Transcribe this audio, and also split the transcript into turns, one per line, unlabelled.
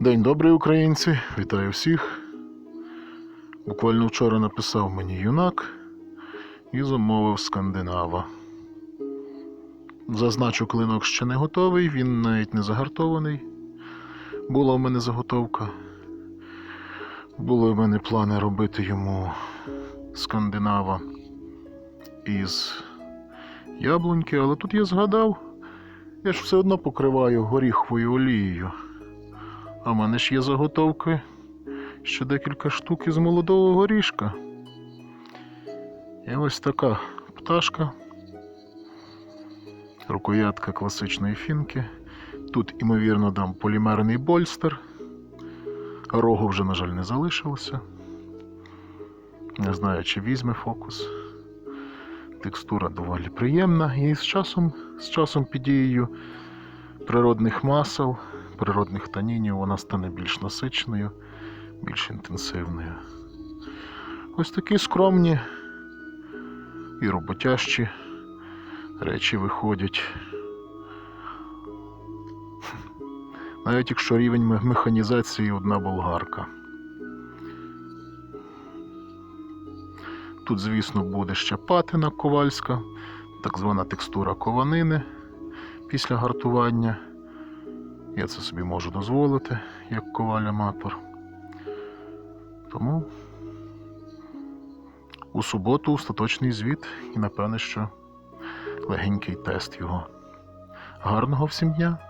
День добрий, українці! Вітаю всіх. Буквально вчора написав мені юнак і замовив скандинава. Зазначу, клинок ще не готовий, він навіть не загартований. Була в мене заготовка. Були в мене плани робити йому скандинава із яблуньки, але тут я згадав, я ж все одно покриваю горіховою олією. А в мене ж є заготовки ще декілька штук із молодого горішка. І ось така пташка. Рукоятка класичної фінки. Тут, імовірно, дам полімерний больстер. Рогу вже, на жаль, не залишилося. Не знаю, чи візьме фокус. Текстура доволі приємна і з часом, з часом під дією природних масел, природних танінів вона стане більш насиченою, більш інтенсивною. Ось такі скромні і роботящі речі виходять. Навіть якщо рівень механізації одна болгарка. Тут, звісно, буде ще патина ковальська, так звана текстура кованини після гартування. Я це собі можу дозволити, як коваль-аматор. Тому у суботу остаточний звіт і напевне, що легенький тест його. Гарного всім дня!